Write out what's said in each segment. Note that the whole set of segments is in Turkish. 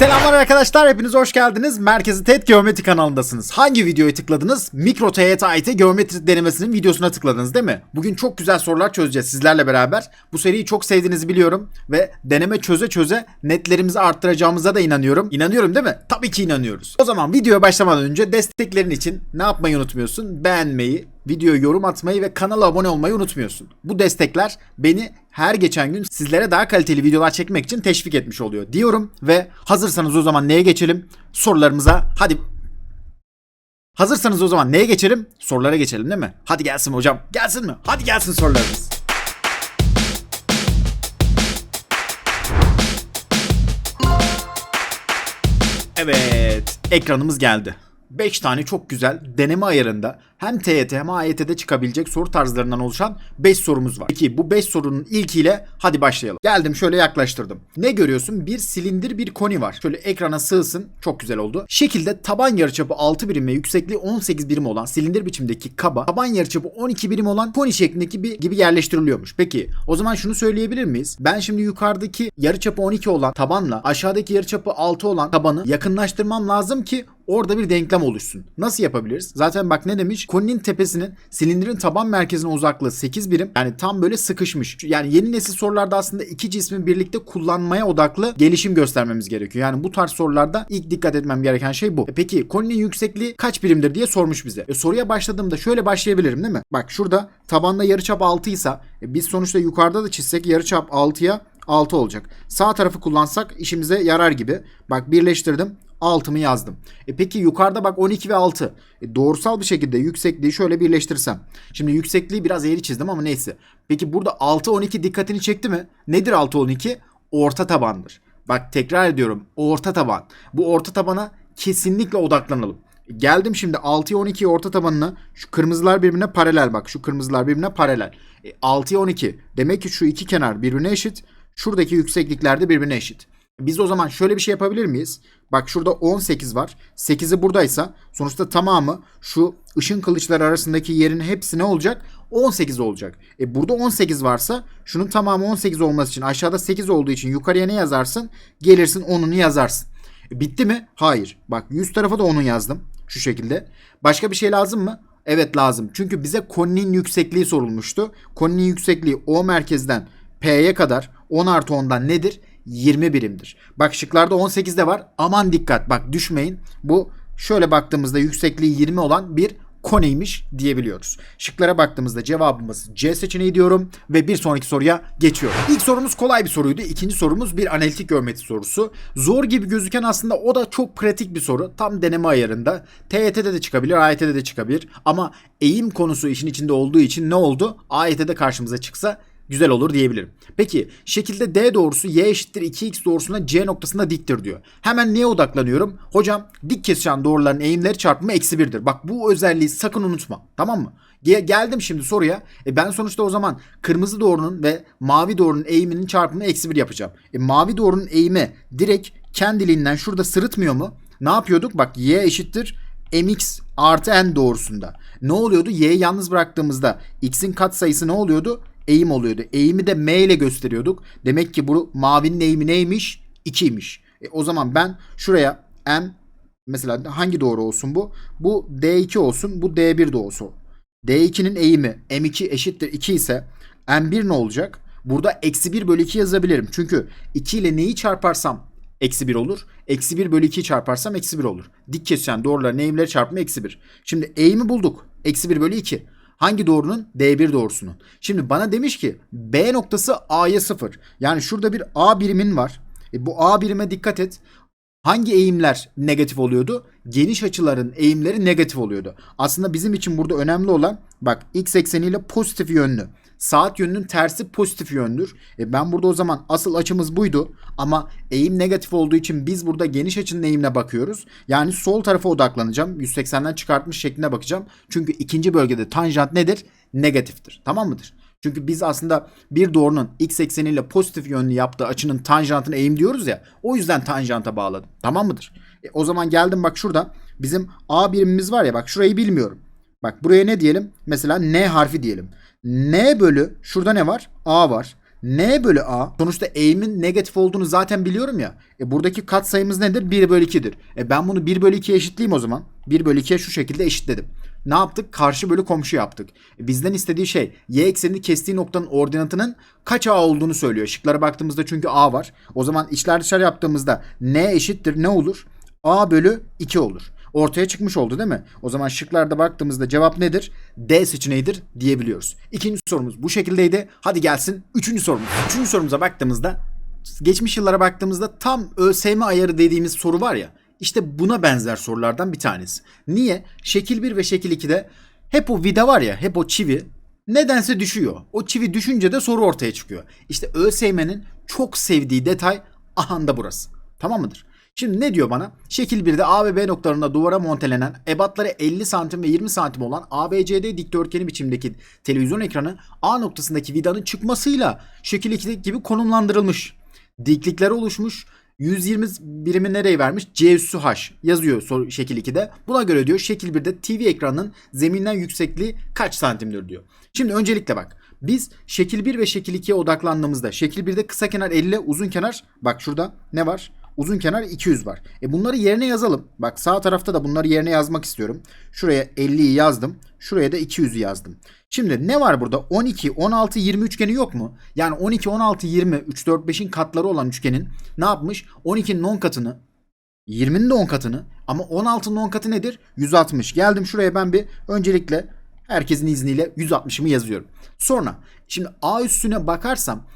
Selamlar arkadaşlar hepiniz hoş geldiniz. Merkezi TET Geometri kanalındasınız. Hangi videoyu tıkladınız? Mikro TYT AYT geometri denemesinin videosuna tıkladınız değil mi? Bugün çok güzel sorular çözeceğiz sizlerle beraber. Bu seriyi çok sevdiğinizi biliyorum ve deneme çöze çöze netlerimizi arttıracağımıza da inanıyorum. İnanıyorum değil mi? Tabii ki inanıyoruz. O zaman videoya başlamadan önce desteklerin için ne yapmayı unutmuyorsun? Beğenmeyi, videoya yorum atmayı ve kanala abone olmayı unutmuyorsun. Bu destekler beni her geçen gün sizlere daha kaliteli videolar çekmek için teşvik etmiş oluyor diyorum ve hazırsanız o zaman neye geçelim? Sorularımıza hadi Hazırsanız o zaman neye geçelim? Sorulara geçelim değil mi? Hadi gelsin hocam. Gelsin mi? Hadi gelsin sorularımız. Evet, ekranımız geldi. 5 tane çok güzel deneme ayarında hem TYT hem AYT'de çıkabilecek soru tarzlarından oluşan 5 sorumuz var. Peki bu 5 sorunun ilkiyle hadi başlayalım. Geldim şöyle yaklaştırdım. Ne görüyorsun? Bir silindir bir koni var. Şöyle ekrana sığsın. Çok güzel oldu. Şekilde taban yarıçapı 6 birim ve yüksekliği 18 birim olan silindir biçimdeki kaba taban yarıçapı 12 birim olan koni şeklindeki bir gibi yerleştiriliyormuş. Peki o zaman şunu söyleyebilir miyiz? Ben şimdi yukarıdaki yarıçapı 12 olan tabanla aşağıdaki yarıçapı 6 olan tabanı yakınlaştırmam lazım ki orada bir denklem oluşsun. Nasıl yapabiliriz? Zaten bak ne demiş? Koninin tepesinin silindirin taban merkezine uzaklığı 8 birim. Yani tam böyle sıkışmış. Yani yeni nesil sorularda aslında iki cismi birlikte kullanmaya odaklı gelişim göstermemiz gerekiyor. Yani bu tarz sorularda ilk dikkat etmem gereken şey bu. E peki koninin yüksekliği kaç birimdir diye sormuş bize. E soruya başladığımda şöyle başlayabilirim değil mi? Bak şurada tabanda yarıçap 6 ise e biz sonuçta yukarıda da çizsek yarıçap 6'ya 6 olacak. Sağ tarafı kullansak işimize yarar gibi. Bak birleştirdim. 6'mı yazdım. E peki yukarıda bak 12 ve 6. E doğrusal bir şekilde yüksekliği şöyle birleştirsem. Şimdi yüksekliği biraz eğri çizdim ama neyse. Peki burada 6 12 dikkatini çekti mi? Nedir 6 12? Orta tabandır. Bak tekrar ediyorum. Orta taban. Bu orta tabana kesinlikle odaklanalım. Geldim şimdi 6'ya 12 orta tabanına. Şu kırmızılar birbirine paralel bak. Şu kırmızılar birbirine paralel. E, 6'ya 12. Demek ki şu iki kenar birbirine eşit. Şuradaki yükseklikler de birbirine eşit. Biz o zaman şöyle bir şey yapabilir miyiz? Bak şurada 18 var. 8'i buradaysa sonuçta tamamı şu ışın kılıçları arasındaki yerin hepsi ne olacak? 18 olacak. E burada 18 varsa şunun tamamı 18 olması için aşağıda 8 olduğu için yukarıya ne yazarsın? Gelirsin 10'unu yazarsın. E bitti mi? Hayır. Bak 100 tarafa da 10'u yazdım. Şu şekilde. Başka bir şey lazım mı? Evet lazım. Çünkü bize koninin yüksekliği sorulmuştu. Koninin yüksekliği O merkezden P'ye kadar 10 artı 10'dan nedir? 20 birimdir. Bak şıklarda 18 de var. Aman dikkat bak düşmeyin. Bu şöyle baktığımızda yüksekliği 20 olan bir koneymiş diyebiliyoruz. Şıklara baktığımızda cevabımız C seçeneği diyorum ve bir sonraki soruya geçiyorum. İlk sorumuz kolay bir soruydu. İkinci sorumuz bir analitik geometri sorusu. Zor gibi gözüken aslında o da çok pratik bir soru. Tam deneme ayarında. TYT'de de çıkabilir, AYT'de de çıkabilir. Ama eğim konusu işin içinde olduğu için ne oldu? AYT'de karşımıza çıksa güzel olur diyebilirim. Peki şekilde D doğrusu y eşittir 2x doğrusuna C noktasında diktir diyor. Hemen neye odaklanıyorum? Hocam dik kesişen doğruların eğimleri çarpımı eksi 1'dir. Bak bu özelliği sakın unutma. Tamam mı? Ge- geldim şimdi soruya. E ben sonuçta o zaman kırmızı doğrunun ve mavi doğrunun eğiminin çarpımı eksi 1 yapacağım. E mavi doğrunun eğimi direkt kendiliğinden şurada sırıtmıyor mu? Ne yapıyorduk? Bak y eşittir mx artı n doğrusunda. Ne oluyordu? Y'yi yalnız bıraktığımızda x'in katsayısı ne oluyordu? Eğim oluyordu. Eğimi de M ile gösteriyorduk. Demek ki bu mavinin eğimi neymiş? 2'ymiş. E, o zaman ben şuraya M mesela hangi doğru olsun bu? Bu D2 olsun. Bu D1 de olsun. D2'nin eğimi M2 eşittir 2 ise M1 ne olacak? Burada eksi 1 bölü 2 yazabilirim. Çünkü 2 ile neyi çarparsam eksi 1 olur. Eksi 1 bölü 2'yi çarparsam eksi 1 olur. Dik kesişen doğruların eğimleri çarpımı eksi 1. Şimdi eğimi bulduk. Eksi 1 bölü 2. Hangi doğrunun? D1 doğrusunun. Şimdi bana demiş ki B noktası A'ya 0. Yani şurada bir A birimin var. E bu A birime dikkat et. Hangi eğimler negatif oluyordu? Geniş açıların eğimleri negatif oluyordu. Aslında bizim için burada önemli olan bak x ekseniyle pozitif yönlü. Saat yönünün tersi pozitif yöndür. E ben burada o zaman asıl açımız buydu. Ama eğim negatif olduğu için biz burada geniş açının eğimine bakıyoruz. Yani sol tarafa odaklanacağım. 180'den çıkartmış şekline bakacağım. Çünkü ikinci bölgede tanjant nedir? Negatiftir. Tamam mıdır? Çünkü biz aslında bir doğrunun x ekseniyle pozitif yönlü yaptığı açının tanjantını eğim diyoruz ya. O yüzden tanjanta bağladım. Tamam mıdır? E, o zaman geldim bak şurada. Bizim A birimimiz var ya bak şurayı bilmiyorum. Bak buraya ne diyelim? Mesela N harfi diyelim. N bölü şurada ne var? A var. N bölü A sonuçta eğimin negatif olduğunu zaten biliyorum ya. E buradaki katsayımız nedir? 1 bölü 2'dir. E ben bunu 1 bölü 2'ye eşitleyeyim o zaman. 1 bölü 2'ye şu şekilde eşitledim. Ne yaptık? Karşı bölü komşu yaptık. E bizden istediği şey y eksenini kestiği noktanın ordinatının kaç A olduğunu söylüyor. Şıklara baktığımızda çünkü A var. O zaman içler dışarı yaptığımızda N eşittir ne olur? A bölü 2 olur. Ortaya çıkmış oldu değil mi? O zaman şıklarda baktığımızda cevap nedir? D seçeneğidir diyebiliyoruz. İkinci sorumuz bu şekildeydi. Hadi gelsin üçüncü sorumuz. Üçüncü sorumuza baktığımızda geçmiş yıllara baktığımızda tam ÖSYM ayarı dediğimiz soru var ya. İşte buna benzer sorulardan bir tanesi. Niye? Şekil 1 ve şekil 2'de hep o vida var ya, hep o çivi nedense düşüyor. O çivi düşünce de soru ortaya çıkıyor. İşte ÖSYM'nin çok sevdiği detay ahanda burası. Tamam mıdır? Şimdi ne diyor bana? Şekil 1'de A ve B noktalarında duvara montelenen ebatları 50 santim ve 20 santim olan ABCD dikdörtgeni biçimdeki televizyon ekranı A noktasındaki vidanın çıkmasıyla şekil 2'deki gibi konumlandırılmış. Diklikler oluşmuş. 120 birimi nereye vermiş? C üssü H yazıyor soru şekil 2'de. Buna göre diyor şekil 1'de TV ekranının zeminden yüksekliği kaç santimdir diyor. Şimdi öncelikle bak. Biz şekil 1 ve şekil 2'ye odaklandığımızda şekil 1'de kısa kenar 50, uzun kenar bak şurada ne var? Uzun kenar 200 var. E bunları yerine yazalım. Bak sağ tarafta da bunları yerine yazmak istiyorum. Şuraya 50'yi yazdım. Şuraya da 200'ü yazdım. Şimdi ne var burada? 12, 16, 20 üçgeni yok mu? Yani 12, 16, 20, 3, 4, 5'in katları olan üçgenin ne yapmış? 12'nin 10 katını 20'nin de 10 katını ama 16'nın 10 katı nedir? 160. Geldim şuraya ben bir öncelikle herkesin izniyle 160'ımı yazıyorum. Sonra şimdi A üstüne bakarsam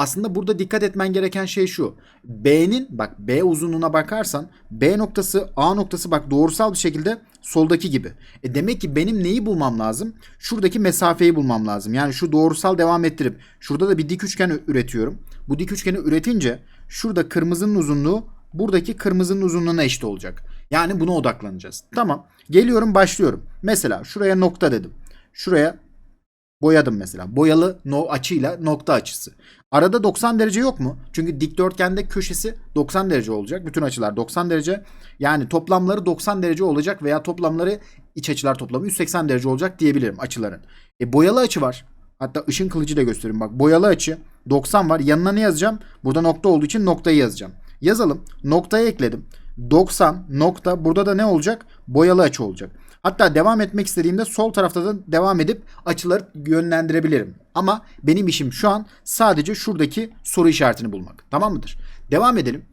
aslında burada dikkat etmen gereken şey şu. B'nin bak B uzunluğuna bakarsan B noktası A noktası bak doğrusal bir şekilde soldaki gibi. E demek ki benim neyi bulmam lazım? Şuradaki mesafeyi bulmam lazım. Yani şu doğrusal devam ettirip şurada da bir dik üçgen üretiyorum. Bu dik üçgeni üretince şurada kırmızının uzunluğu buradaki kırmızının uzunluğuna eşit olacak. Yani buna odaklanacağız. Tamam. Geliyorum başlıyorum. Mesela şuraya nokta dedim. Şuraya boyadım mesela. Boyalı no açıyla nokta açısı. Arada 90 derece yok mu? Çünkü dikdörtgende köşesi 90 derece olacak. Bütün açılar 90 derece. Yani toplamları 90 derece olacak veya toplamları iç açılar toplamı 180 derece olacak diyebilirim açıların. E boyalı açı var. Hatta ışın kılıcı da göstereyim bak. Boyalı açı 90 var. Yanına ne yazacağım? Burada nokta olduğu için noktayı yazacağım. Yazalım. Noktayı ekledim. 90 nokta burada da ne olacak? Boyalı açı olacak. Hatta devam etmek istediğimde sol tarafta da devam edip açıları yönlendirebilirim. Ama benim işim şu an sadece şuradaki soru işaretini bulmak. Tamam mıdır? Devam edelim.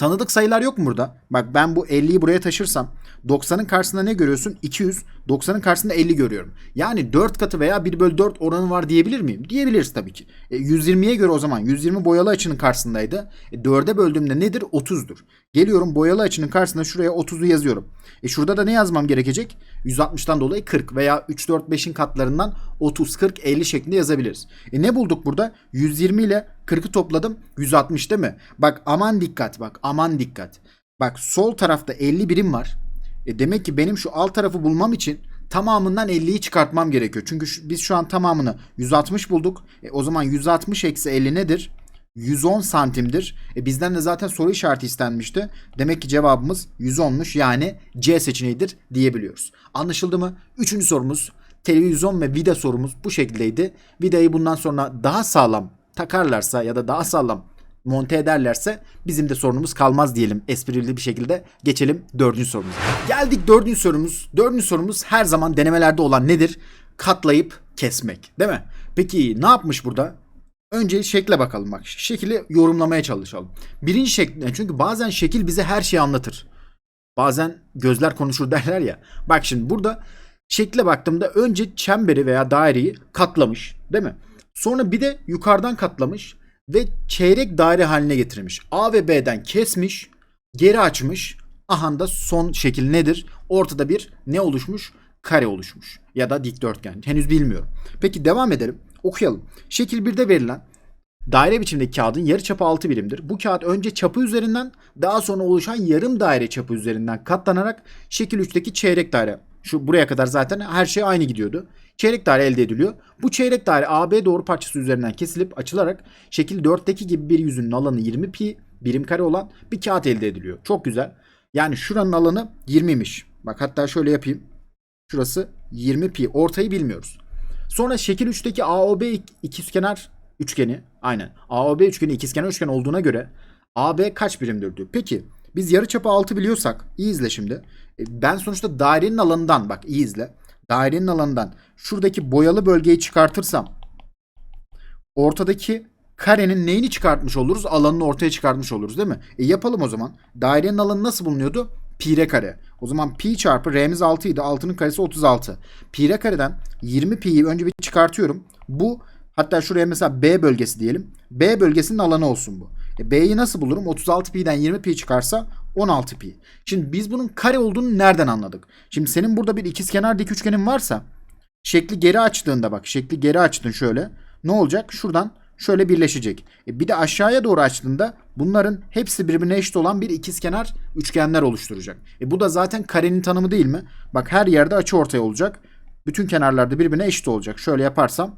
Tanıdık sayılar yok mu burada? Bak ben bu 50'yi buraya taşırsam 90'ın karşısında ne görüyorsun? 200. 90'ın karşısında 50 görüyorum. Yani 4 katı veya 1 bölü 4 oranı var diyebilir miyim? Diyebiliriz tabii ki. E, 120'ye göre o zaman 120 boyalı açının karşısındaydı. E, 4'e böldüğümde nedir? 30'dur. Geliyorum boyalı açının karşısına şuraya 30'u yazıyorum. E şurada da ne yazmam gerekecek? 160'tan dolayı 40 veya 3, 4, 5'in katlarından 30, 40, 50 şeklinde yazabiliriz. E ne bulduk burada? 120 ile 40'ı topladım. 160 değil mi? Bak aman dikkat bak aman dikkat. Bak sol tarafta 50 birim var. E demek ki benim şu alt tarafı bulmam için tamamından 50'yi çıkartmam gerekiyor. Çünkü şu, biz şu an tamamını 160 bulduk. E o zaman 160 eksi 50 nedir? 110 santimdir. E bizden de zaten soru işareti istenmişti. Demek ki cevabımız 110'muş yani C seçeneğidir diyebiliyoruz. Anlaşıldı mı? Üçüncü sorumuz televizyon ve vida sorumuz bu şekildeydi. Vidayı bundan sonra daha sağlam takarlarsa ya da daha sağlam monte ederlerse bizim de sorunumuz kalmaz diyelim. Esprili bir şekilde geçelim dördüncü sorumuza. Geldik dördüncü sorumuz. Dördüncü sorumuz her zaman denemelerde olan nedir? Katlayıp kesmek değil mi? Peki ne yapmış burada? Önce şekle bakalım bak. Şekili yorumlamaya çalışalım. Birinci şekil çünkü bazen şekil bize her şeyi anlatır. Bazen gözler konuşur derler ya. Bak şimdi burada şekle baktığımda önce çemberi veya daireyi katlamış değil mi? Sonra bir de yukarıdan katlamış ve çeyrek daire haline getirmiş. A ve B'den kesmiş, geri açmış. Aha da son şekil nedir? Ortada bir ne oluşmuş? Kare oluşmuş ya da dikdörtgen. Henüz bilmiyorum. Peki devam edelim. Okuyalım. Şekil 1'de verilen daire biçimdeki kağıdın yarıçapı 6 birimdir. Bu kağıt önce çapı üzerinden daha sonra oluşan yarım daire çapı üzerinden katlanarak şekil 3'teki çeyrek daire. Şu buraya kadar zaten her şey aynı gidiyordu. Çeyrek daire elde ediliyor. Bu çeyrek daire AB doğru parçası üzerinden kesilip açılarak şekil 4'teki gibi bir yüzünün alanı 20 pi birim kare olan bir kağıt elde ediliyor. Çok güzel. Yani şuranın alanı 20'miş. Bak hatta şöyle yapayım. Şurası 20 pi. Ortayı bilmiyoruz. Sonra şekil 3'teki AOB ikizkenar üçgeni aynen. AOB üçgeni ikizkenar üçgen olduğuna göre AB kaç birimdir diyor. Peki biz yarıçapı 6 biliyorsak iyi izle şimdi. E, Ben sonuçta dairenin alanından bak iyi izle. Dairenin alanından şuradaki boyalı bölgeyi çıkartırsam ortadaki karenin neyini çıkartmış oluruz? Alanını ortaya çıkartmış oluruz değil mi? E yapalım o zaman. Dairenin alanı nasıl bulunuyordu? Pi r kare. O zaman pi çarpı r'miz 6 idi. 6'nın karesi 36. Pi r kareden 20 pi'yi önce bir çıkartıyorum. Bu hatta şuraya mesela B bölgesi diyelim. B bölgesinin alanı olsun bu. E B'yi nasıl bulurum? 36 pi'den 20 pi çıkarsa 16 pi. Şimdi biz bunun kare olduğunu nereden anladık? Şimdi senin burada bir ikizkenar dik üçgenin varsa şekli geri açtığında bak şekli geri açtın şöyle. Ne olacak? Şuradan şöyle birleşecek. E bir de aşağıya doğru açtığında bunların hepsi birbirine eşit olan bir ikizkenar üçgenler oluşturacak. E bu da zaten karenin tanımı değil mi? Bak her yerde açı ortaya olacak. Bütün kenarlarda birbirine eşit olacak. Şöyle yaparsam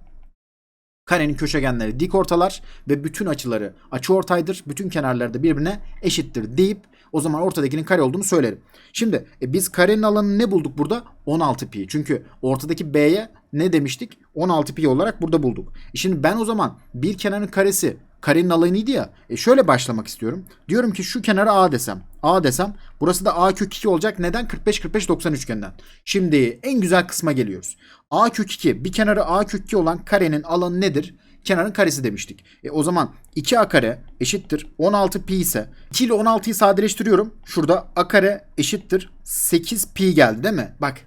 karenin köşegenleri dik ortalar ve bütün açıları açı ortaydır. Bütün kenarları da birbirine eşittir deyip o zaman ortadakinin kare olduğunu söylerim. Şimdi e, biz karenin alanını ne bulduk burada? 16 pi. Çünkü ortadaki B'ye ne demiştik? 16 pi olarak burada bulduk. E şimdi ben o zaman bir kenarın karesi karenin alanıydı ya. E şöyle başlamak istiyorum. Diyorum ki şu kenara A desem. A desem burası da A kök 2 olacak. Neden? 45 45 90 üçgenden. Şimdi en güzel kısma geliyoruz. A kök 2 bir kenarı A kök 2 olan karenin alanı nedir? Kenarın karesi demiştik. E o zaman 2a kare eşittir 16 pi ise 2 ile 16'yı sadeleştiriyorum. Şurada a kare eşittir 8 pi geldi değil mi? Bak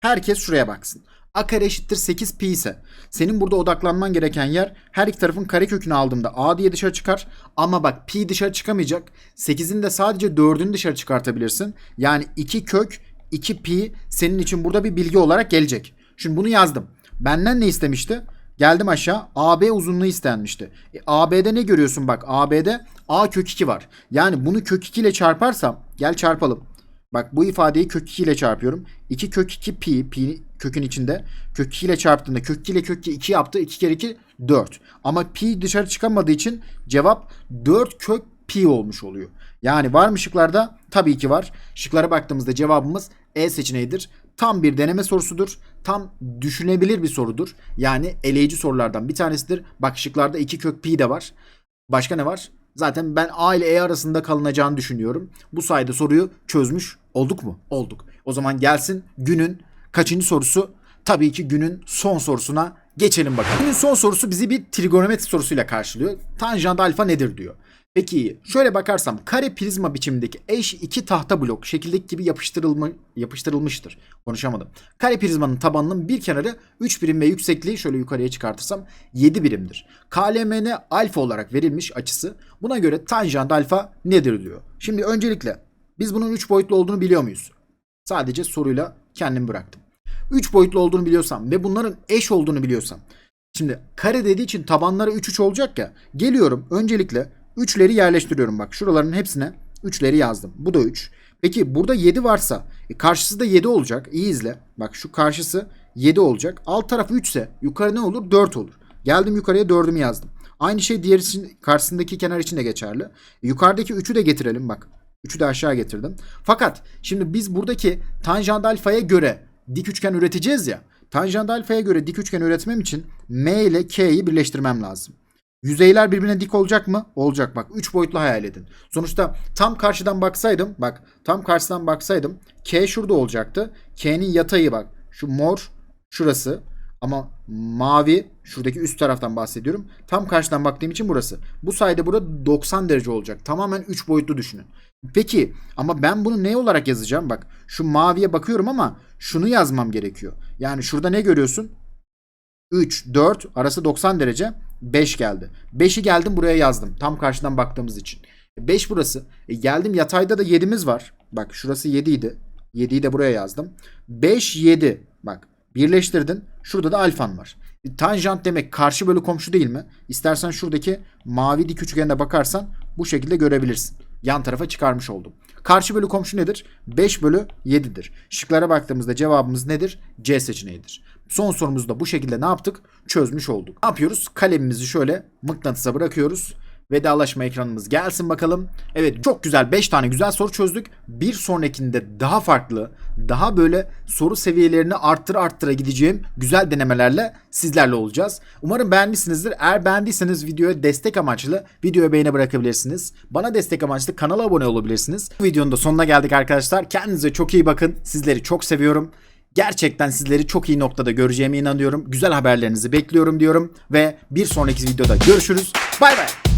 herkes şuraya baksın. A kare eşittir 8 pi ise senin burada odaklanman gereken yer her iki tarafın kare kökünü aldığımda A diye dışarı çıkar. Ama bak pi dışarı çıkamayacak. 8'in de sadece 4'ünü dışarı çıkartabilirsin. Yani 2 kök 2 pi senin için burada bir bilgi olarak gelecek. Şimdi bunu yazdım. Benden ne istemişti? Geldim aşağı. AB uzunluğu istenmişti. E, AB'de ne görüyorsun bak. AB'de A kök 2 var. Yani bunu kök 2 ile çarparsam gel çarpalım. Bak bu ifadeyi kök 2 ile çarpıyorum. 2 kök 2 pi, pi kökün içinde. Kök 2 ile çarptığında kök 2 ile kök 2 2 yaptı. 2 kere 2 4. Ama pi dışarı çıkamadığı için cevap 4 kök pi olmuş oluyor. Yani var mı şıklarda? Tabii ki var. Şıklara baktığımızda cevabımız E seçeneğidir. Tam bir deneme sorusudur. Tam düşünebilir bir sorudur. Yani eleyici sorulardan bir tanesidir. Bak şıklarda 2 kök pi de var. Başka ne var? Zaten ben A ile E arasında kalınacağını düşünüyorum. Bu sayede soruyu çözmüş olduk mu? Olduk. O zaman gelsin günün kaçıncı sorusu? Tabii ki günün son sorusuna geçelim bakalım. Günün son sorusu bizi bir trigonometri sorusuyla karşılıyor. Tanjant alfa nedir diyor. Peki şöyle bakarsam kare prizma biçimindeki eş iki tahta blok şekildeki gibi yapıştırılma, yapıştırılmıştır. Konuşamadım. Kare prizmanın tabanının bir kenarı 3 birim ve yüksekliği şöyle yukarıya çıkartırsam 7 birimdir. KLMN alfa olarak verilmiş açısı. Buna göre tanjant alfa nedir diyor. Şimdi öncelikle biz bunun 3 boyutlu olduğunu biliyor muyuz? Sadece soruyla kendim bıraktım. 3 boyutlu olduğunu biliyorsam ve bunların eş olduğunu biliyorsam. Şimdi kare dediği için tabanları 3 3 olacak ya. Geliyorum öncelikle 3'leri yerleştiriyorum bak. Şuraların hepsine 3'leri yazdım. Bu da 3. Peki burada 7 varsa e, karşısı da 7 olacak. İyi izle. Bak şu karşısı 7 olacak. Alt tarafı 3 ise yukarı ne olur? 4 olur. Geldim yukarıya 4'ümü yazdım. Aynı şey diğer için karşısındaki kenar için de geçerli. E, yukarıdaki 3'ü de getirelim bak. 3'ü de aşağı getirdim. Fakat şimdi biz buradaki tanjant alfaya göre dik üçgen üreteceğiz ya. Tanjant alfaya göre dik üçgen üretmem için M ile K'yi birleştirmem lazım. Yüzeyler birbirine dik olacak mı? Olacak bak. 3 boyutlu hayal edin. Sonuçta tam karşıdan baksaydım bak tam karşıdan baksaydım K şurada olacaktı. K'nin yatayı bak. Şu mor şurası ama mavi şuradaki üst taraftan bahsediyorum. Tam karşıdan baktığım için burası. Bu sayede burada 90 derece olacak. Tamamen 3 boyutlu düşünün. Peki ama ben bunu ne olarak yazacağım? Bak şu maviye bakıyorum ama şunu yazmam gerekiyor. Yani şurada ne görüyorsun? 3, 4 arası 90 derece 5 geldi. 5'i geldim buraya yazdım. Tam karşıdan baktığımız için. 5 burası. E geldim yatayda da 7'miz var. Bak şurası 7 idi. 7'yi de buraya yazdım. 5, 7. Bak birleştirdin. Şurada da alfan var. E, tanjant demek karşı bölü komşu değil mi? İstersen şuradaki mavi dik üçgene bakarsan bu şekilde görebilirsin. Yan tarafa çıkarmış oldum. Karşı bölü komşu nedir? 5 bölü 7'dir. Şıklara baktığımızda cevabımız nedir? C seçeneğidir. Son sorumuzu da bu şekilde ne yaptık? Çözmüş olduk. Ne yapıyoruz? Kalemimizi şöyle mıknatısa bırakıyoruz. Vedalaşma ekranımız gelsin bakalım. Evet çok güzel 5 tane güzel soru çözdük. Bir sonrakinde daha farklı, daha böyle soru seviyelerini arttıra arttıra gideceğim güzel denemelerle sizlerle olacağız. Umarım beğenmişsinizdir. Eğer beğendiyseniz videoya destek amaçlı videoya beğeni bırakabilirsiniz. Bana destek amaçlı kanala abone olabilirsiniz. Bu videonun da sonuna geldik arkadaşlar. Kendinize çok iyi bakın. Sizleri çok seviyorum. Gerçekten sizleri çok iyi noktada göreceğime inanıyorum. Güzel haberlerinizi bekliyorum diyorum ve bir sonraki videoda görüşürüz. Bay bay.